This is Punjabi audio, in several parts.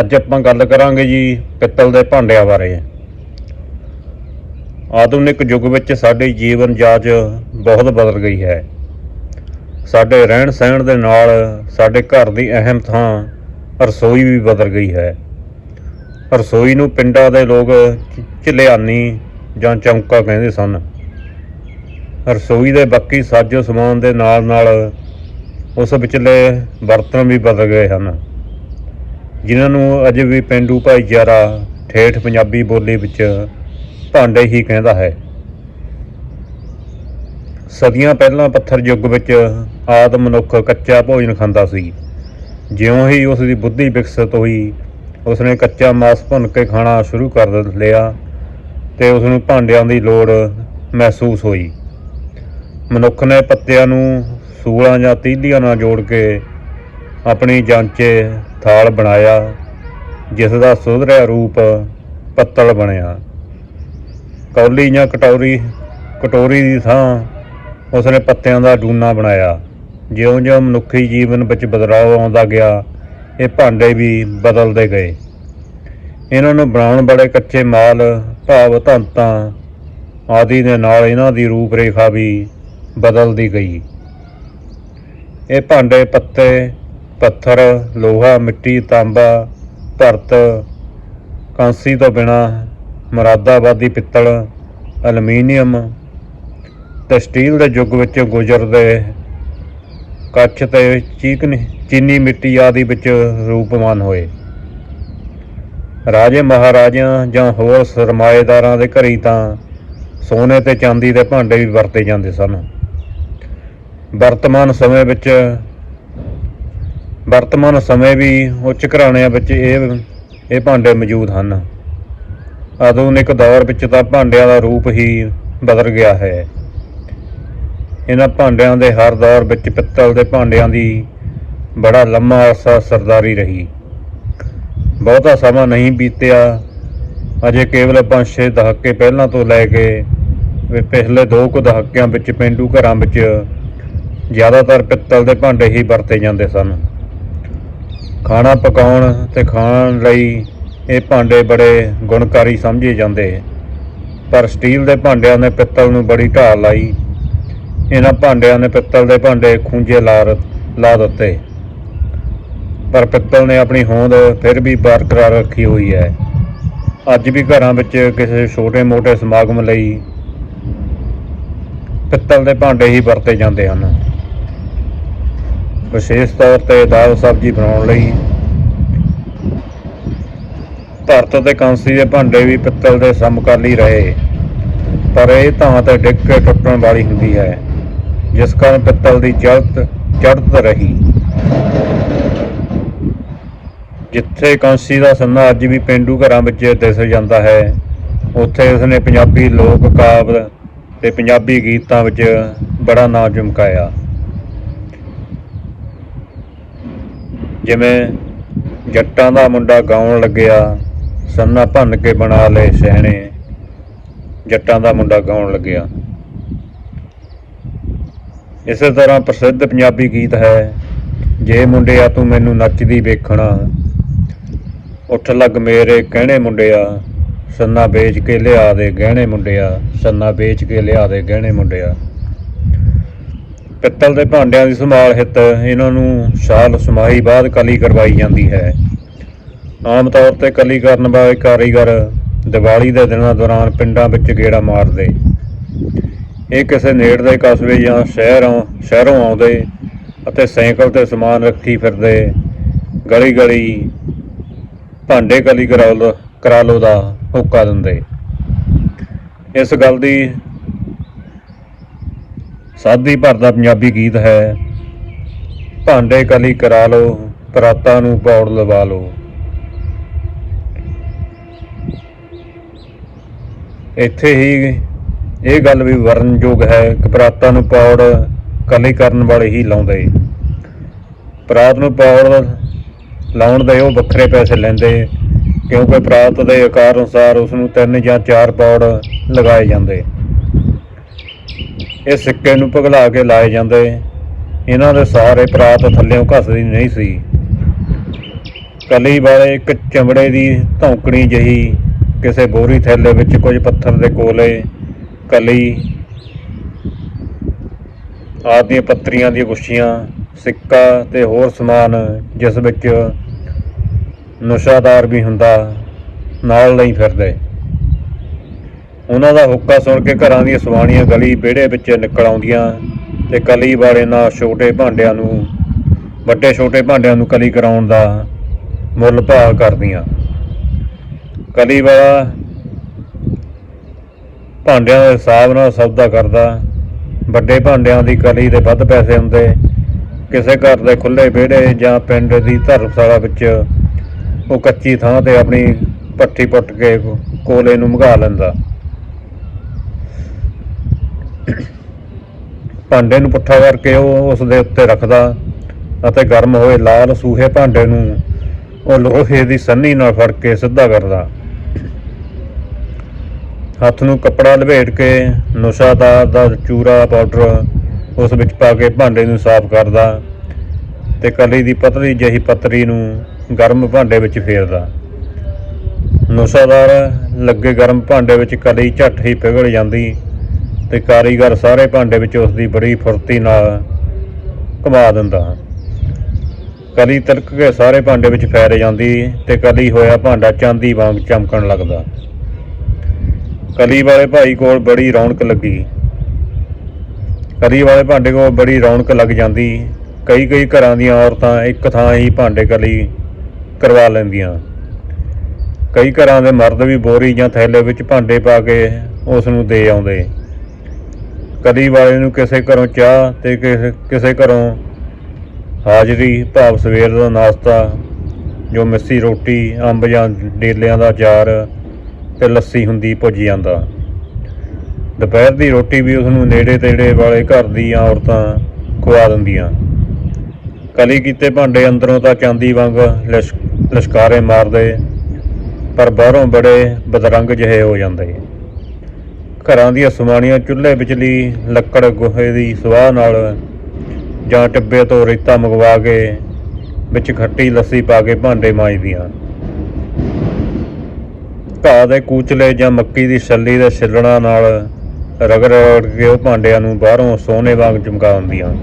ਅੱਜ ਆਪਾਂ ਗੱਲ ਕਰਾਂਗੇ ਜੀ ਪਿੱਤਲ ਦੇ ਭਾਂਡਿਆਂ ਬਾਰੇ। ਆਧੁਨਿਕ ਯੁੱਗ ਵਿੱਚ ਸਾਡੀ ਜੀਵਨ ਜਾਚ ਬਹੁਤ ਬਦਲ ਗਈ ਹੈ। ਸਾਡੇ ਰਹਿਣ ਸਹਿਣ ਦੇ ਨਾਲ ਸਾਡੇ ਘਰ ਦੀ ਅਹਿਮ ਥਾਂ ਰਸੋਈ ਵੀ ਬਦਲ ਗਈ ਹੈ। ਰਸੋਈ ਨੂੰ ਪਿੰਡਾਂ ਦੇ ਲੋਕ ਚ- ਝਲਿਆਨੀ ਜਾਂ ਚੌਂਕਾ ਕਹਿੰਦੇ ਸਨ। ਰਸੋਈ ਦੇ ਬਾਕੀ ਸਾਜੋ ਸਮਾਨ ਦੇ ਨਾਲ ਨਾਲ ਉਸ ਵਿਚਲੇ ਬਰਤਨ ਵੀ ਬਦਲ ਗਏ ਹਨ। ਜਿਨ੍ਹਾਂ ਨੂੰ ਅਜੇ ਵੀ ਪਿੰਡੂ ਭਾਈਚਾਰਾ ਠੇਠ ਪੰਜਾਬੀ ਬੋਲੀ ਵਿੱਚ ਭਾਂਡੇ ਹੀ ਕਹਿੰਦਾ ਹੈ। ਸਦੀਆਂ ਪਹਿਲਾਂ ਪੱਥਰ ਯੁੱਗ ਵਿੱਚ ਆਦਮ ਮਨੁੱਖ ਕੱਚਾ ਭੋਜਨ ਖਾਂਦਾ ਸੀ। ਜਿਉਂ ਹੀ ਉਸ ਦੀ ਬੁੱਧੀ ਵਿਕਸਿਤ ਹੋਈ ਉਸਨੇ ਕੱਚਾ ਮਾਸ ਭੁੰਨ ਕੇ ਖਾਣਾ ਸ਼ੁਰੂ ਕਰ ਲਿਆ ਤੇ ਉਸ ਨੂੰ ਭਾਂਡਿਆਂ ਦੀ ਲੋੜ ਮਹਿਸੂਸ ਹੋਈ। ਮਨੁੱਖ ਨੇ ਪੱਤਿਆਂ ਨੂੰ ਸੂਲਾਂ ਜਾਂ ਤੀਲੀਆਂ ਨਾਲ ਜੋੜ ਕੇ ਆਪਣੀ ਜਾਂਚੇ ਥਾਲ ਬਣਾਇਆ, ਜਿਸ ਦਾ ਸੁਧਰਿਆ ਰੂਪ ਪੱਤਲ ਬਣਿਆ। ਕੌਲੀ ਜਾਂ ਕਟੋਰੀ ਕਟੋਰੀ ਦੀ ਥਾਂ ਉਸਨੇ ਪੱਤਿਆਂ ਦਾ ਡੂਨਾ ਬਣਾਇਆ। ਜਿਉਂ-ਜਿਉਂ ਮਨੁੱਖੀ ਜੀਵਨ ਵਿੱਚ ਬਦਲਾਅ ਆਉਂਦਾ ਗਿਆ, ਇਹ ਭਾਂਡੇ ਵੀ ਬਦਲਦੇ ਗਏ। ਇਹਨਾਂ ਨੂੰ ਬਣਾਉਣ ਵਾਲੇ ਕੱਚੇ ਮਾਲ, ਭਾਵ ਧੰਤਾਂ ਆਦਿ ਦੇ ਨਾਲ ਇਹਨਾਂ ਦੀ ਰੂਪ ਰੇਖਾ ਵੀ ਬਦਲਦੀ ਗਈ। ਇਹ ਭਾਂਡੇ, ਪੱਤੇ ਪੱਥਰ, ਲੋਹਾ, ਮਿੱਟੀ, ਤਾਂਬਾ, ਭਰਤ, ਕਾਂਸੀ ਤੋਂ ਬਿਨਾ ਮਰਾਦਾਬਾਦੀ ਪਿੱਤਲ ਐਲੂਮੀਨੀਅਮ ਤੇ ਸਟੀਲ ਦੇ ਯੁੱਗ ਵਿੱਚ ਗੁਜ਼ਰਦੇ ਕੱਚ ਤੇ ਚੀਕਨੀ ਚੀਨੀ ਮਿੱਟੀ ਆਦਿ ਵਿੱਚ ਰੂਪਮਾਨ ਹੋਏ। ਰਾਜੇ ਮਹਾਰਾਜਿਆਂ ਜਾਂ ਹੋਰ ਸਰਮਾਏਦਾਰਾਂ ਦੇ ਘਰੀ ਤਾਂ ਸੋਨੇ ਤੇ ਚਾਂਦੀ ਦੇ ਭਾਂਡੇ ਵੀ ਵਰਤੇ ਜਾਂਦੇ ਸਨ। ਵਰਤਮਾਨ ਸਮੇਂ ਵਿੱਚ ਵਰਤਮਾਨ ਸਮੇਂ ਵੀ ਉੱਚ ਘਰਾਣਿਆਂ ਵਿੱਚ ਇਹ ਇਹ ਭਾਂਡੇ ਮੌਜੂਦ ਹਨ। ਆਧੁਨਿਕ ਦੌਰ ਵਿੱਚ ਤਾਂ ਭਾਂਡਿਆਂ ਦਾ ਰੂਪ ਹੀ ਬਦਲ ਗਿਆ ਹੈ। ਇਹਨਾਂ ਭਾਂਡਿਆਂ ਦੇ ਹਰ ਦੌਰ ਵਿੱਚ ਪਿੱਤਲ ਦੇ ਭਾਂਡਿਆਂ ਦੀ ਬੜਾ ਲੰਮਾ ਅਰਸਾ ਸਰਦਾਰੀ ਰਹੀ। ਬਹੁਤਾ ਸਮਾਂ ਨਹੀਂ ਬੀਤਿਆ, ਅਜੇ ਕੇਵਲ 5-6 ਦਹਾਕੇ ਪਹਿਲਾਂ ਤੋਂ ਲੈ ਕੇ ਪਿਛਲੇ ਦੋ ਕੁ ਦਹਾਕਿਆਂ ਵਿੱਚ ਪਿੰਡੂ ਘਰਾਂ ਵਿੱਚ ਜ਼ਿਆਦਾਤਰ ਪਿੱਤਲ ਦੇ ਭਾਂਡੇ ਹੀ ਵਰਤੇ ਜਾਂਦੇ ਸਨ। ਖਾਣਾ ਪਕਾਉਣ ਤੇ ਖਾਣ ਲਈ ਇਹ ਭਾਂਡੇ ਬੜੇ ਗੁਣਕਾਰੀ ਸਮਝੇ ਜਾਂਦੇ। ਪਰ ਸਟੀਲ ਦੇ ਭਾਂਡਿਆਂ ਨੇ ਪਿੱਤਲ ਨੂੰ ਬੜੀ ਢਾਲ ਲਾਈ। ਇਹਨਾਂ ਭਾਂਡਿਆਂ ਨੇ ਪਿੱਤਲ ਦੇ ਭਾਂਡੇ ਖੂੰਜੇ ਲਾ ਲਾ ਦਿੱਤੇ। ਪਰ ਪਿੱਤਲ ਨੇ ਆਪਣੀ ਹੋਂਦ ਫਿਰ ਵੀ ਬਰਕਰਾਰ ਰੱਖੀ ਹੋਈ ਹੈ। ਅੱਜ ਵੀ ਘਰਾਂ ਵਿੱਚ ਕਿਸੇ ਛੋਟੇ-ਮੋਟੇ ਸਮਾਗਮ ਲਈ ਪਿੱਤਲ ਦੇ ਭਾਂਡੇ ਹੀ ਵਰਤੇ ਜਾਂਦੇ ਹਨ। ਵਿਸ਼ੇਸ਼ ਤੌਰ ਤੇ ਦਾਲ ਸਬਜ਼ੀ ਬਣਾਉਣ ਲਈ। ਧਰਤ ਤੇ ਕਾਂਸੀ ਦੇ ਭਾਂਡੇ ਵੀ ਪਿੱਤਲ ਦੇ ਸਮਕਾਲੀ ਰਹੇ, ਪਰ ਇਹ ਤਾਂ ਤੇ ਡਿੱਗ ਕੇ ਟੁੱਟਣ ਵਾਲੀ ਹੁੰਦੀ ਹੈ, ਜਿਸ ਕਾਰਨ ਪਿੱਤਲ ਦੀ ਚੜ੍ਹਤ ਚੜ੍ਹਤ ਰਹੀ। ਜਿੱਥੇ ਕਾਂਸੀ ਦਾ ਸੰਨਾ ਅੱਜ ਵੀ ਪਿੰਡੂ ਘਰਾਂ ਵਿੱਚ ਦਿਸ ਜਾਂਦਾ ਹੈ, ਉੱਥੇ ਉਸਨੇ ਪੰਜਾਬੀ ਲੋਕ ਕਾਵਿ ਤੇ ਪੰਜਾਬੀ ਗੀਤਾਂ ਵਿੱਚ ਬੜਾ ਨਾਮ ਚਮਕਾਇਆ। ਜਿਵੇਂ ਜੱਟਾਂ ਦਾ ਮੁੰਡਾ ਗਾਉਣ ਲੱਗਿਆ, ਸੰਨਾ ਭੰਨ ਕੇ ਬਣਾ ਲਏ ਸਹਿਣੇ ਜੱਟਾਂ ਦਾ ਮੁੰਡਾ ਗਾਉਣ ਲੱਗਿਆ। ਇਸੇ ਤਰ੍ਹਾਂ ਪ੍ਰਸਿੱਧ ਪੰਜਾਬੀ ਗੀਤ ਹੈ, ਜੇ ਮੁੰਡਿਆ ਤੂੰ ਮੈਨੂੰ ਨੱਚਦੀ ਵੇਖਣਾ, ਉੱਠ ਲੱਗ ਮੇਰੇ ਕਹਿਣੇ ਮੁੰਡਿਆ, ਸੰਨਾ ਵੇਚ ਕੇ ਲਿਆ ਦੇ ਗਹਿਣੇ ਮੁੰਡਿਆ, ਸੰਨਾ ਵੇਚ ਕੇ ਲਿਆ ਦੇ ਗਹਿਣੇ ਮੁੰਡਿਆ। ਪਿੱਤਲ ਦੇ ਭਾਂਡਿਆਂ ਦੀ ਸੰਭਾਲ ਹਿੱਤ ਇਹਨਾਂ ਨੂੰ ਛਾਲ ਸਮਾਈ ਬਾਅਦ ਕਲੀ ਕਰਵਾਈ ਜਾਂਦੀ ਹੈ। ਆਮ ਤੌਰ ਤੇ ਕਲੀ ਕਰਨ ਵਾਲੇ ਕਾਰੀਗਰ ਦੀਵਾਲੀ ਦੇ ਦਿਨਾਂ ਦੌਰਾਨ ਪਿੰਡਾਂ ਵਿੱਚ ਗੇੜਾ ਮਾਰਦੇ। ਇਹ ਕਿਸੇ ਨੇੜਲੇ ਕਸਬੇ ਜਾਂ ਸ਼ਹਿਰੋਂ ਸ਼ਹਿਰੋਂ ਆਉਂਦੇ ਅਤੇ ਸਾਈਕਲ ਤੇ ਸਮਾਨ ਰੱਖੀ ਫਿਰਦੇ ਗਲੀ ਗਲੀ ਭਾਂਡੇ ਕਲੀ ਕਰਾ ਲੋ ਦਾ ਹੋਕਾ ਦਿੰਦੇ। ਇਸ ਗੱਲ ਦੀ ਸਾਦੀ ਭਰਦਾ ਪੰਜਾਬੀ ਗੀਤ ਹੈ। ਭਾਂਡੇ ਕਲੀ ਕਰਾ ਲੋ ਪਰਾਤਾਂ ਨੂੰ ਪੌੜ ਲਵਾ ਲਓ। ਇੱਥੇ ਹੀ ਇਹ ਗੱਲ ਵੀ ਵਰਣਯੋਗ ਹੈ ਕਿ ਪਰਾਤਾਂ ਨੂੰ ਪੌੜ ਕਲੀ ਕਰਨ ਵਾਲੇ ਹੀ ਲਾਉਂਦੇ। ਪਰਾਤ ਨੂੰ ਪੌੜ ਲਾਉਣ ਦੇ ਉਹ ਵੱਖਰੇ ਪੈਸੇ ਲੈਂਦੇ, ਕਿਉਂਕਿ ਪਰਾਤ ਦੇ ਆਕਾਰ ਅਨੁਸਾਰ ਉਸ ਨੂੰ ਤਿੰਨ ਜਾਂ ਚਾਰ ਪੌੜ ਲਗਾਏ ਜਾਂਦੇ। ਇਹ ਸਿੱਕੇ ਨੂੰ ਪਿਘਲਾ ਕੇ ਲਾਏ ਜਾਂਦੇ। ਇਹਨਾਂ ਦੇ ਸਾਰੇ ਪਰਾਤ ਥੱਲਿਓਂ ਘਸਦੀ ਨਹੀਂ ਸੀ। ਕਲੀ ਵਾਲੇ ਇੱਕ ਚਮੜੇ ਦੀ ਧੌਂਕਣੀ ਜਹੀ ਕਿਸੇ ਬੋਰੀ ਥੈਲੇ ਵਿੱਚ ਕੁਝ ਪੱਥਰ ਦੇ ਕੋਲੇ ਕਲੀ ਆਦੀਆਂ ਪੱਤਰੀਆਂ ਦੀਆਂ ਗੁੱਛੀਆਂ, ਸਿੱਕਾ ਤੇ ਹੋਰ ਸਮਾਨ ਜਿਸ ਵਿੱਚ ਨਸ਼ਾਦਾਰ ਵੀ ਹੁੰਦਾ, ਨਾਲ ਲਈ ਫਿਰਦੇ। ਉਹਨਾਂ ਦਾ ਹੁੱਕਾ ਸੁਣ ਕੇ ਘਰਾਂ ਦੀਆਂ ਸਵਾਣੀਆਂ ਗਲੀ ਵਿਹੜੇ ਵਿੱਚ ਨਿਕਲ ਆਉਂਦੀਆਂ ਤੇ ਕਲੀ ਵਾਲੇ ਨਾਲ ਛੋਟੇ ਭਾਂਡਿਆਂ ਨੂੰ, ਵੱਡੇ ਛੋਟੇ ਭਾਂਡਿਆਂ ਨੂੰ ਕਲੀ ਕਰਾਉਣ ਦਾ ਮੁੱਲ ਭਾਅ ਕਰਦੀਆਂ। ਕਲੀ ਵਾਲਾ ਭਾਂਡਿਆਂ ਦੇ ਹਿਸਾਬ ਨਾਲ ਸੌਦਾ ਕਰਦਾ। ਵੱਡੇ ਭਾਂਡਿਆਂ ਦੀ ਕਲੀ ਦੇ ਵੱਧ ਪੈਸੇ ਹੁੰਦੇ। ਕਿਸੇ ਘਰ ਦੇ ਖੁੱਲੇ ਵਿਹੜੇ ਜਾਂ ਪਿੰਡ ਦੀ ਧਰਮਸ਼ਾਲਾ ਵਿੱਚ ਉਹ ਕੱਚੀ ਥਾਂ ਤੇ ਆਪਣੀ ਪੱਠੀ ਪੁੱਟ ਕੇ ਕੋਲੇ ਨੂੰ ਮਘਾ ਲੈਂਦਾ। ਭਾਂਡੇ ਨੂੰ ਪੁੱਠਾ ਕਰਕੇ ਉਹ ਉਸ ਦੇ ਉੱਤੇ ਰੱਖਦਾ ਅਤੇ ਗਰਮ ਹੋਏ ਲਾਲ ਸੂਹੇ ਭਾਂਡੇ ਨੂੰ ਉਹ ਲੋਹੇ ਦੀ ਸੰਨੀ ਨਾਲ ਫੜ ਕੇ ਸਿੱਧਾ ਕਰਦਾ। ਹੱਥ ਨੂੰ ਕੱਪੜਾ ਲਪੇਟ ਕੇ ਨੁਸ਼ਾਦਾਰ ਦਾ ਚੂਰਾ ਪਾਊਡਰ ਉਸ ਵਿੱਚ ਪਾ ਕੇ ਭਾਂਡੇ ਨੂੰ ਸਾਫ਼ ਕਰਦਾ ਤੇ ਕਲੀ ਦੀ ਪਤਲੀ ਜਿਹੀ ਪਤਰੀ ਨੂੰ ਗਰਮ ਭਾਂਡੇ ਵਿੱਚ ਫੇਰਦਾ। ਨੁਸ਼ਾਦਾਰ ਲੱਗੇ ਗਰਮ ਭਾਂਡੇ ਵਿੱਚ ਕਲੀ ਝੱਟ ਹੀ ਪਿਘਲ ਜਾਂਦੀ ਤੇ ਕਾਰੀਗਰ ਸਾਰੇ ਭਾਂਡੇ ਵਿੱਚ ਉਸ ਦੀ ਬੜੀ ਫੁਰਤੀ ਨਾਲ ਘੁਮਾ ਦਿੰਦਾ ਕਦੀ ਤਲਕ ਕੇ ਸਾਰੇ ਭਾਂਡੇ ਵਿੱਚ ਫੈਰ ਜਾਂਦੀ ਤੇ ਕਦੀ ਹੋਇਆ ਭਾਂਡਾ ਚਾਂਦੀ ਵਾਂਗ ਚਮਕਣ ਲੱਗਦਾ। ਕਲੀ ਵਾਲੇ ਭਾਈ ਕੋਲ ਬੜੀ ਰੌਣਕ ਲੱਗੀ। ਕਲੀ ਵਾਲੇ ਭਾਂਡੇ ਕੋਲ ਬੜੀ ਰੌਣਕ ਲੱਗ ਜਾਂਦੀ। ਕਈ ਕਈ ਘਰਾਂ ਦੀਆਂ ਔਰਤਾਂ ਇੱਕ ਥਾਂ ਹੀ ਭਾਂਡੇ ਕਲੀ ਕਰਵਾ ਲੈਂਦੀਆਂ। ਕਈ ਘਰਾਂ ਦੇ ਮਰਦ ਵੀ ਬੋਰੀ ਜਾਂ ਥੈਲੇ ਵਿੱਚ ਭਾਂਡੇ ਪਾ ਕੇ ਉਸ ਨੂੰ ਦੇ ਆਉਂਦੇ। ਕਲੀ ਵਾਲੇ ਨੂੰ ਕਿਸੇ ਘਰੋਂ ਚਾਹ ਤੇ ਕਿਸੇ ਕਿਸੇ ਘਰੋਂ ਹਾਜ਼ਰੀ, ਭਾਵ ਸਵੇਰ ਦਾ ਨਾਸ਼ਤਾ, ਜੋ ਮਿੱਸੀ ਰੋਟੀ, ਅੰਬ ਜਾਂ ਡੇਲਿਆਂ ਦਾ ਅਚਾਰ ਤੇ ਲੱਸੀ ਹੁੰਦੀ ਪੁੱਜ ਜਾਂਦਾ। ਦੁਪਹਿਰ ਦੀ ਰੋਟੀ ਵੀ ਉਸ ਨੂੰ ਨੇੜੇ ਤੇੜੇ ਵਾਲੇ ਘਰ ਦੀਆਂ ਔਰਤਾਂ ਖਵਾ ਦਿੰਦੀਆਂ। ਕਲੀ ਕੀਤੇ ਭਾਂਡੇ ਅੰਦਰੋਂ ਤਾਂ ਚਾਂਦੀ ਵਾਂਗ ਲਿਸ਼- ਲਿਸ਼ਕਾਰੇ ਮਾਰਦੇ, ਪਰ ਬਾਹਰੋਂ ਬੜੇ ਬਦਰੰਗ ਜਿਹੇ ਹੋ ਜਾਂਦੇ। ਘਰਾਂ ਦੀਆਂ ਸਮਾਣੀਆਂ ਚੁੱਲ੍ਹੇ ਵਿਚਲੀ ਲੱਕੜ ਗੋਹੇ ਦੀ ਸਵਾਹ ਨਾਲ ਜਾਂ ਟੱਬੇ ਤੋਂ ਰੇਤਾ ਮੰਗਵਾ ਕੇ ਵਿੱਚ ਖੱਟੀ ਲੱਸੀ ਪਾ ਕੇ ਭਾਂਡੇ ਮਾਂਜਦੀਆਂ। ਘਾਹ ਦੇ ਕੂਚਲੇ ਜਾਂ ਮੱਕੀ ਦੀ ਛੱਲੀ ਦੇ ਛਿੱਲਣਾ ਨਾਲ ਰਗੜ ਰਗੜ ਕੇ ਉਹ ਭਾਂਡਿਆਂ ਨੂੰ ਬਾਹਰੋਂ ਸੋਨੇ ਵਾਂਗ ਚਮਕਾਉਂਦੀਆਂ।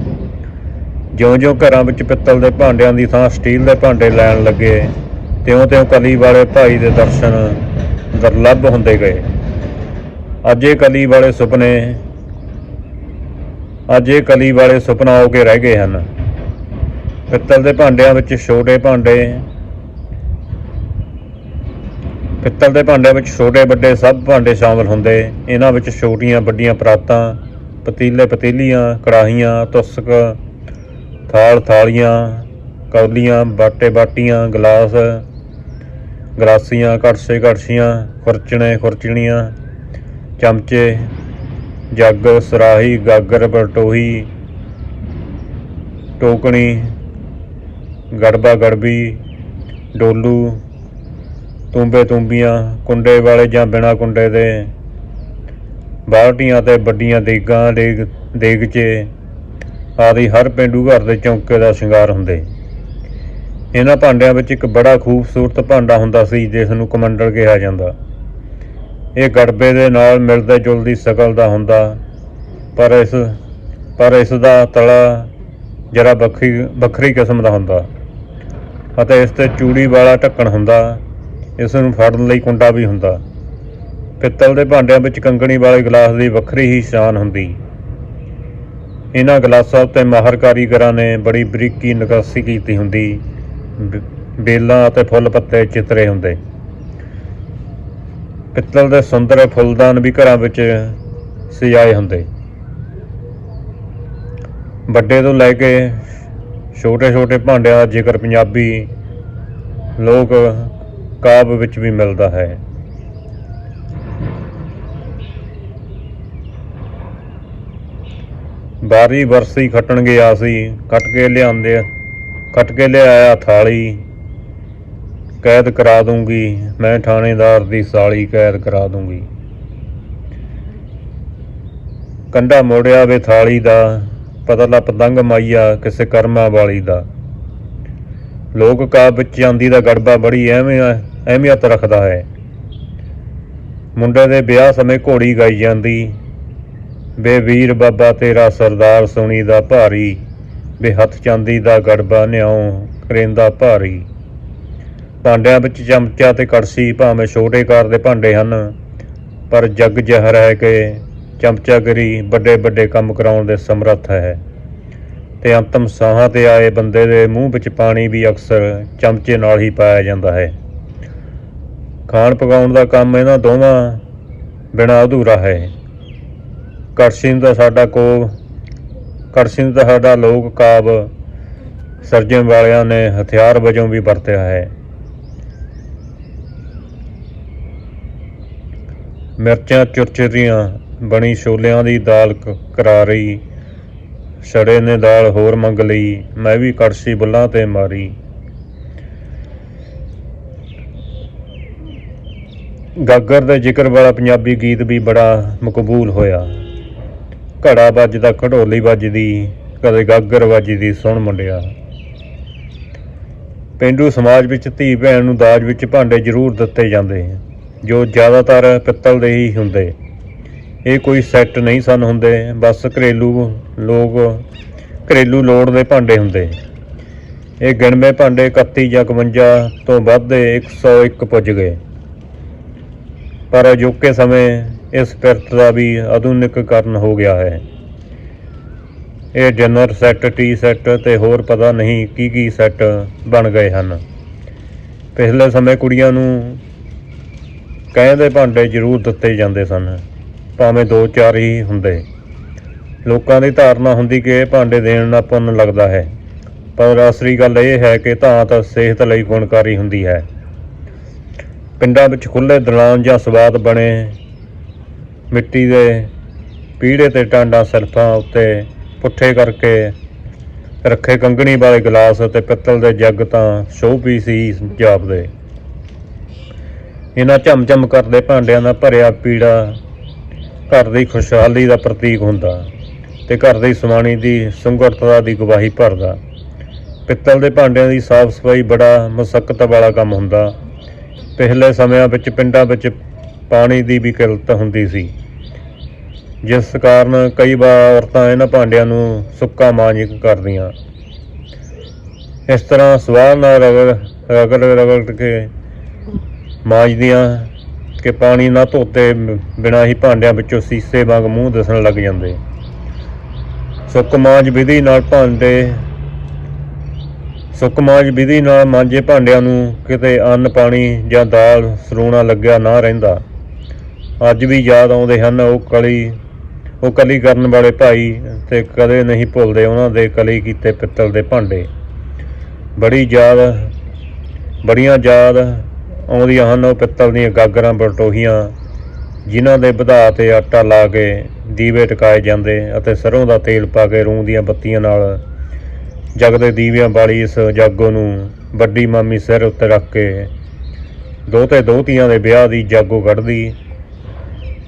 ਜਿਉਂ-ਜਿਉਂ ਘਰਾਂ ਵਿੱਚ ਪਿੱਤਲ ਦੇ ਭਾਂਡਿਆਂ ਦੀ ਥਾਂ ਸਟੀਲ ਦੇ ਭਾਂਡੇ ਲੈਣ ਲੱਗੇ, ਤਿਉਂ-ਤਿਉਂ ਕਲੀ ਵਾਲੇ ਭਾਈ ਦੇ ਦਰਸ਼ਨ ਦੁਰਲੱਭ ਹੁੰਦੇ ਗਏ। ਅੱਜ ਇਹ ਕਲੀ ਵਾਲੇ ਸੁਪਨੇ, ਅੱਜ ਇਹ ਕਲੀ ਵਾਲੇ ਸੁਪਨਾ ਹੋ ਕੇ ਰਹਿ ਗਏ ਹਨ। ਪਿੱਤਲ ਦੇ ਭਾਂਡਿਆਂ ਵਿੱਚ ਛੋਟੇ ਭਾਂਡੇ, ਪਿੱਤਲ ਦੇ ਭਾਂਡਿਆਂ ਵਿੱਚ ਛੋਟੇ ਵੱਡੇ ਸਭ ਭਾਂਡੇ ਸ਼ਾਮਲ ਹੁੰਦੇ। ਇਹਨਾਂ ਵਿੱਚ ਛੋਟੀਆਂ ਵੱਡੀਆਂ ਪਰਾਤਾਂ, ਪਤੀਲੇ ਪਤੀਲੀਆਂ, ਕੜਾਹੀਆਂ, ਤੁਸਕ, ਥਾਲ ਥਾਲੀਆਂ, ਕੌਲੀਆਂ, ਬਾਟੇ ਬਾਟੀਆਂ, ਗਲਾਸ, ਗਲਾਸੀਆਂ ਕੜਸੇ ਕੜਛੀਆਂ ਖੁਰਚਣੇ ਖੁਰਚਣੀਆਂ ਚਮਚੇ, ਜੱਗ, ਸਰਾਹੀ, ਗਾਗਰ ਬਲਟੋਹੀ ਟੋਕਣੀ, ਗੜਬਾ ਗੜਬੀ, ਡੋਲੂ, ਤੁੰਬੇ ਤੁੰਬੀਆਂ, ਕੁੰਡੇ ਵਾਲੇ ਜਾਂ ਬਿਨਾ ਕੁੰਡੇ ਦੇ, ਬਾਲਟੀਆਂ ਤੇ ਵੱਡੀਆਂ ਦੇਗਾਂ, ਦੇਗ, ਦੇਗਚੇ ਆਦਿ ਹਰ ਪਿੰਡੂ ਘਰ ਦੇ ਚੌਂਕੇ ਦਾ ਸ਼ਿੰਗਾਰ ਹੁੰਦੇ। ਇਹਨਾਂ ਭਾਂਡਿਆਂ ਵਿੱਚ ਇੱਕ ਬੜਾ ਖੂਬਸੂਰਤ ਭਾਂਡਾ ਹੁੰਦਾ ਸੀ, ਜਿਸ ਨੂੰ ਕਮੰਡਲ ਕਿਹਾ ਜਾਂਦਾ। ਇਹ ਗੜਬੇ ਦੇ ਨਾਲ ਮਿਲਦੇ ਜੁਲਦੀ ਸ਼ਕਲ ਦਾ ਹੁੰਦਾ। ਪਰ ਇਸ ਪਰ ਇਸ ਦਾ ਤਲਾ ਜਰਾ ਵੱਖਰੀ ਵੱਖਰੀ ਕਿਸਮ ਦਾ ਹੁੰਦਾ। ਅਤੇ ਇਸ ਤੇ ਚੂੜੀ ਵਾਲਾ ਢੱਕਣ ਹੁੰਦਾ, ਇਸ ਨੂੰ ਫੜਨ ਲਈ ਕੁੰਡਾ ਵੀ ਹੁੰਦਾ। ਪਿੱਤਲ ਦੇ ਭਾਂਡਿਆਂ ਵਿੱਚ ਕੰਗਣੀ ਵਾਲੇ ਗਲਾਸ ਦੀ ਵੱਖਰੀ ਹੀ ਸ਼ਾਨ ਹੁੰਦੀ। ਇਹਨਾਂ ਗਲਾਸਾਂ ਉੱਤੇ ਮਾਹਰ ਕਾਰੀਗਰਾਂ ਨੇ ਬੜੀ ਬਰੀਕੀ ਨਕਾਸ਼ੀ ਕੀਤੀ ਹੁੰਦੀ। ਬ- ਬੇਲਾਂ ਅਤੇ ਫੁੱਲ ਪੱਤੇ ਚਿੱਤਰੇ ਹੁੰਦੇ। ਪਿੱਤਲ ਦੇ ਸੁੰਦਰ ਫੁੱਲਦਾਨ ਵੀ ਘਰਾਂ ਵਿੱਚ ਸਜਾਏ ਹੁੰਦੇ। ਵੱਡੇ ਤੋਂ ਲੈ ਕੇ ਛੋਟੇ-ਛੋਟੇ ਭਾਂਡਿਆਂ ਦਾ ਜ਼ਿਕਰ ਪੰਜਾਬੀ ਲੋਕ ਕਾਵਿ ਵਿੱਚ ਵੀ ਮਿਲਦਾ ਹੈ। ਬਾਰੀ ਵਰਸੀ ਖੱਟਣ ਗਿਆ ਸੀ ਕੱਟ ਕੇ ਲਿਆਂਦੇ ਕੱਟ ਕੇ ਲਿਆਇਆ ਥਾਲੀ। ਕੈਦ ਕਰਾ ਦੂੰਗੀ, ਮੈਂ ਥਾਣੇਦਾਰ ਦੀ ਸਾਲੀ ਕੈਦ ਕਰਾ ਦੂੰਗੀ। ਕੰਡਾ ਮੋੜਿਆ ਵੇ ਥਾਲੀ ਦਾ, ਪਤਾ ਲਾ ਪਤੰਗ ਮਾਈਆ ਕਿਸੇ ਕਰਮਾਂ ਵਾਲੀ ਦਾ। ਲੋਕ ਕਾਵਿ ਵਿੱਚ ਚਾਂਦੀ ਦਾ ਗੜਬਾ ਬੜੀ ਐਵੇਂ ਅਹਿਮੀਅਤ ਰੱਖਦਾ ਹੈ। ਮੁੰਡੇ ਦੇ ਵਿਆਹ ਸਮੇਂ ਘੋੜੀ ਗਾਈ ਜਾਂਦੀ, ਵੇ ਵੀਰ ਬਾਬਾ ਤੇਰਾ ਸਰਦਾਰ ਸੁਣੀ ਦਾ ਭਾਰੀ, ਵੇ ਹੱਥ ਚਾਂਦੀ ਦਾ ਗੜਬਾ ਨਿਉ ਕਰੇਂਦਾ ਭਾਰੀ। ਭਾਂਡਿਆਂ ਵਿੱਚ ਚਮਚਾ ਤੇ ਕੜਸ਼ੀ ਭਾਵੇਂ ਛੋਟੇ ਕਾਰ ਦੇ ਭਾਂਡੇ ਹਨ, ਪਰ ਜੱਗ ਜ਼ਹਿਰ ਹੈ ਕਿ ਚਮਚਾਗਰੀ ਵੱਡੇ ਵੱਡੇ ਕੰਮ ਕਰਾਉਣ ਦੇ ਸਮਰੱਥ ਹੈ। ਤੇ ਅੰਤਮ ਸਾਹਾਂ ਤੇ ਆਏ ਬੰਦੇ ਦੇ ਮੂੰਹ ਵਿੱਚ ਪਾਣੀ ਵੀ ਅਕਸਰ ਚਮਚੇ ਨਾਲ ਹੀ ਪਾਇਆ ਜਾਂਦਾ ਹੈ। ਖਾਣ ਪਕਾਉਣ ਦਾ ਕੰਮ ਇਹਨਾਂ ਦੋਵਾਂ ਬਿਨਾਂ ਅਧੂਰਾ ਹੈ। ਕੜਛੀ ਨੂੰ ਤਾਂ ਸਾਡਾ ਕੋ ਕੜਛੀ ਨੂੰ ਤਾਂ ਸਾਡਾ ਲੋਕ ਕਾਵ, ਸਰਜਣ ਵਾਲਿਆਂ ਨੇ ਹਥਿਆਰ ਵਜੋਂ ਵੀ ਵਰਤਿਆ ਹੈ। ਮਿਰਚਾਂ ਚੁਰਚਰੀਆਂ ਬਣੀ ਛੋਲਿਆਂ ਦੀ ਦਾਲ ਕ- ਕਰਾਰੀ ਛੜੇ ਨੇ ਦਾਲ ਹੋਰ ਮੰਗ ਲਈ, ਮੈਂ ਵੀ ਕੜਸ਼ੀ ਬੁੱਲਾਂ ਤੇ ਮਾਰੀ। ਗਾਗਰ ਦੇ ਜ਼ਿਕਰ ਵਾਲਾ ਪੰਜਾਬੀ ਗੀਤ ਵੀ ਬੜਾ ਮਕਬੂਲ ਹੋਇਆ। ਘੜਾ ਵੱਜਦਾ, ਘੜੋਲੀ ਵੱਜਦੀ, ਕਦੇ ਗਾਗਰ ਵੱਜਦੀ, ਸੁਣ ਮੁੰਡਿਆ। ਪਿੰਡੂ ਸਮਾਜ ਵਿੱਚ ਧੀ ਭੈਣ ਨੂੰ ਦਾਜ ਵਿੱਚ ਭਾਂਡੇ ਜ਼ਰੂਰ ਦਿੱਤੇ ਜਾਂਦੇ। ਜੋ ਜ਼ਿਆਦਾਤਰ ਪਿੱਤਲ ਦੇ ਹੀ ਹੁੰਦੇ। ਇਹ ਕੋਈ ਸੈੱਟ ਨਹੀਂ ਸਨ ਹੁੰਦੇ, ਬਸ ਘਰੇਲੂ ਲੋਕ, ਘਰੇਲੂ ਲੋੜ ਦੇ ਭਾਂਡੇ ਹੁੰਦੇ। ਇਹ ਗਿਣਵੇਂ ਭਾਂਡੇ 31 ਜਾਂ 51 ਤੋਂ ਵੱਧ ਦੇ 101 ਪੁੱਜ ਗਏ। ਪਰ ਅਜੋਕੇ ਸਮੇਂ ਇਸ ਪਿਰਤ ਦਾ ਵੀ ਆਧੁਨਿਕਕਰਨ ਹੋ ਗਿਆ ਹੈ। ਇਹ ਡਿਨਰ ਸੈੱਟ, ਟੀ ਸੈੱਟ ਤੇ ਹੋਰ ਪਤਾ ਨਹੀਂ ਕੀ ਕੀ ਸੈੱਟ ਬਣ ਗਏ ਹਨ। ਪਿਛਲੇ ਸਮੇਂ ਕੁੜੀਆਂ ਨੂੰ ਕਹਿੰਦੇ ਭਾਂਡੇ ਜ਼ਰੂਰ ਦਿੱਤੇ ਜਾਂਦੇ ਸਨ, ਭਾਵੇਂ ਦੋ ਚਾਰ ਹੀ ਹੁੰਦੇ। ਲੋਕਾਂ ਦੀ ਧਾਰਨਾ ਹੁੰਦੀ ਕਿ ਇਹ ਭਾਂਡੇ ਦੇਣ ਨਾਲ ਪੁੰਨ ਲੱਗਦਾ ਹੈ, ਪਰ ਅਸਲੀ ਗੱਲ ਇਹ ਹੈ ਕਿ ਧਾਤ ਸਿਹਤ ਲਈ ਗੁਣਕਾਰੀ ਹੁੰਦੀ ਹੈ। ਪਿੰਡਾਂ ਵਿੱਚ ਖੁੱਲੇ ਦਲਾਨ ਜਾਂ ਸਵਾਦ ਬਣੇ ਮਿੱਟੀ ਦੇ ਪੀੜੇ ਤੇ ਟਾਂਡਾ ਸਰਫਾਂ ਉੱਤੇ ਪੁੱਠੇ ਕਰਕੇ ਰੱਖੇ ਕੰਗਣੀ ਵਾਲੇ ਗਲਾਸ ਅਤੇ ਪਿੱਤਲ ਦੇ ਜੱਗ ਤਾਂ ਸ਼ੋਅ ਪੀਸ ਹੀ ਜਾਪਦੇ। ਇਹਨਾਂ ਝਮਝਮ ਕਰਦੇ ਭਾਂਡਿਆਂ ਦਾ ਭਰਿਆ ਪੀੜਾ ਘਰ ਦੀ ਖੁਸ਼ਹਾਲੀ ਦਾ ਪ੍ਰਤੀਕ ਹੁੰਦਾ ਤੇ ਘਰ ਦੀ ਸਮਾਣੀ ਦੀ ਸੁੰਗਰਤਾ ਦੀ ਗਵਾਹੀ ਭਰਦਾ। ਪਿੱਤਲ ਦੇ ਭਾਂਡਿਆਂ ਦੀ ਸਾਫ਼ ਸਫ਼ਾਈ ਬੜਾ ਮੁਸ਼ੱਕਤ ਵਾਲਾ ਕੰਮ ਹੁੰਦਾ। ਪਿਛਲੇ ਸਮਿਆਂ ਵਿੱਚ ਪਿੰਡਾਂ ਵਿੱਚ ਪਾਣੀ ਦੀ ਵੀ ਕਿੱਲਤ ਹੁੰਦੀ ਸੀ। ਜਿਸ ਕਾਰਨ ਕਈ ਵਾਰ ਔਰਤਾਂ ਇਹਨਾਂ ਭਾਂਡਿਆਂ ਨੂੰ ਸੁੱਕਾ ਮਾਂਜ ਕਰਦੀਆਂ। ਇਸ ਤਰ੍ਹਾਂ ਸਵਾਹ ਨਾਲ ਰਗੜ ਰਗੜ ਰਗੜ ਕੇ ਮਾਂਜਦੀਆਂ ਕਿ ਪਾਣੀ ਨਾ ਧੋਤੇ, ਬਿਨਾਂ ਹੀ ਭਾਂਡਿਆਂ ਵਿੱਚੋਂ ਸੀਸੇ ਵਾਂਗ ਮੂੰਹ ਦਿਸਣ ਲੱਗ ਜਾਂਦੇ। ਸੁੱਕ ਮਾਂਜ ਵਿਧੀ ਨਾਲ ਭਾਂਡੇ ਸੁੱਕ ਮਾਂਜ ਵਿਧੀ ਨਾਲ ਮਾਂਜੇ ਭਾਂਡਿਆਂ ਨੂੰ ਕਿਤੇ ਅੰਨ ਪਾਣੀ ਜਾਂ ਦਾਲ ਸਰੂਣਾ ਲੱਗਿਆ ਨਾ ਰਹਿੰਦਾ। ਅੱਜ ਵੀ ਯਾਦ ਆਉਂਦੇ ਹਨ ਉਹ ਕਲੀ ਉਹ ਕਲੀ ਕਰਨ ਵਾਲੇ ਭਾਈ ਤੇ ਕਦੇ ਨਹੀਂ ਭੁੱਲਦੇ ਉਹਨਾਂ ਦੇ ਕਲੀ ਕੀਤੇ ਪਿੱਤਲ ਦੇ ਭਾਂਡੇ। ਬੜੀ ਯਾਦ, ਬੜੀਆਂ ਯਾਦ ਆਉਂਦੀਆਂ ਹਨ, ਉਹ ਪਿੱਤਲ ਦੀਆਂ ਗਾਗਰਾਂ, ਬਲਟੋਹੀਆਂ, ਜਿਨ੍ਹਾਂ ਦੇ ਵਧਾ ਤੇ ਆਟਾ ਲਾ ਕੇ ਦੀਵੇ ਟਿਕਾਏ ਜਾਂਦੇ ਅਤੇ ਸਰੋਂ ਦਾ ਤੇਲ ਪਾ ਕੇ ਰੂੰ ਦੀਆਂ ਬੱਤੀਆਂ ਨਾਲ ਜਗਦੇ ਦੀਵਿਆਂ ਵਾਲੀ ਇਸ ਜਾਗੋ ਨੂੰ ਵੱਡੀ ਮਾਮੀ ਸਿਰ ਉੱਤੇ ਰੱਖ ਕੇ ਦੋਤੇ ਦੋਤੀਆਂ ਦੇ ਵਿਆਹ ਦੀ ਜਾਗੋ ਕੱਢਦੀ,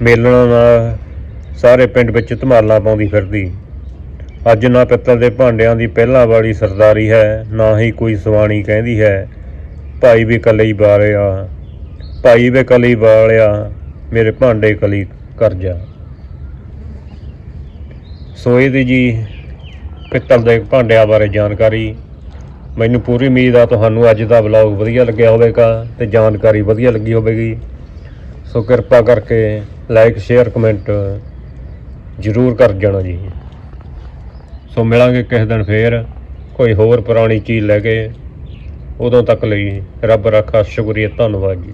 ਮੇਲਣ ਨਾਲ ਸਾਰੇ ਪਿੰਡ ਵਿੱਚ ਧਮਾਲਾਂ ਪਾਉਂਦੀ ਫਿਰਦੀ। ਅੱਜ ਨਾ ਪਿੱਤਲ ਦੇ ਭਾਂਡਿਆਂ ਦੀ ਪਹਿਲਾਂ ਵਾਲੀ ਸਰਦਾਰੀ ਹੈ, ਨਾ ਹੀ ਕੋਈ ਸਵਾਣੀ ਕਹਿੰਦੀ ਹੈ। ਭਾਈ ਵੀ ਕਲੀ ਬਾਰਿਆ ਭਾਈ ਵੇ ਕਲੀ ਵਾਲਿਆ ਮੇਰੇ ਭਾਂਡੇ ਕਲੀ ਕਰ ਜਾ। ਸੋਈ ਦੀ ਜੀ ਪਿੱਤਲ ਦੇ ਭਾਂਡਿਆਂ ਬਾਰੇ ਜਾਣਕਾਰੀ। ਮੈਨੂੰ ਪੂਰੀ ਉਮੀਦ ਆ ਤੁਹਾਨੂੰ ਅੱਜ ਦਾ ਵਲੌਗ ਵਧੀਆ ਲੱਗਿਆ ਹੋਵੇਗਾ ਤੇ ਜਾਣਕਾਰੀ ਵਧੀਆ ਲੱਗੀ ਹੋਵੇਗੀ। ਸੋ ਕਿਰਪਾ ਕਰਕੇ ਲਾਈਕ, ਸ਼ੇਅਰ, ਕਮੈਂਟ ਜ਼ਰੂਰ ਕਰ ਜਾਣਾ ਜੀ। ਸੋ ਮਿਲਾਂਗੇ ਕਿਸੇ ਦਿਨ ਫੇਰ, ਕੋਈ ਹੋਰ ਪੁਰਾਣੀ ਚੀਜ਼ ਲੈ ਕੇ। ਉਦੋਂ ਤੱਕ ਲਈ ਰੱਬ ਰਾਖਾ ਸ਼ੁਕਰੀਆ ਧੰਨਵਾਦ ਜੀ।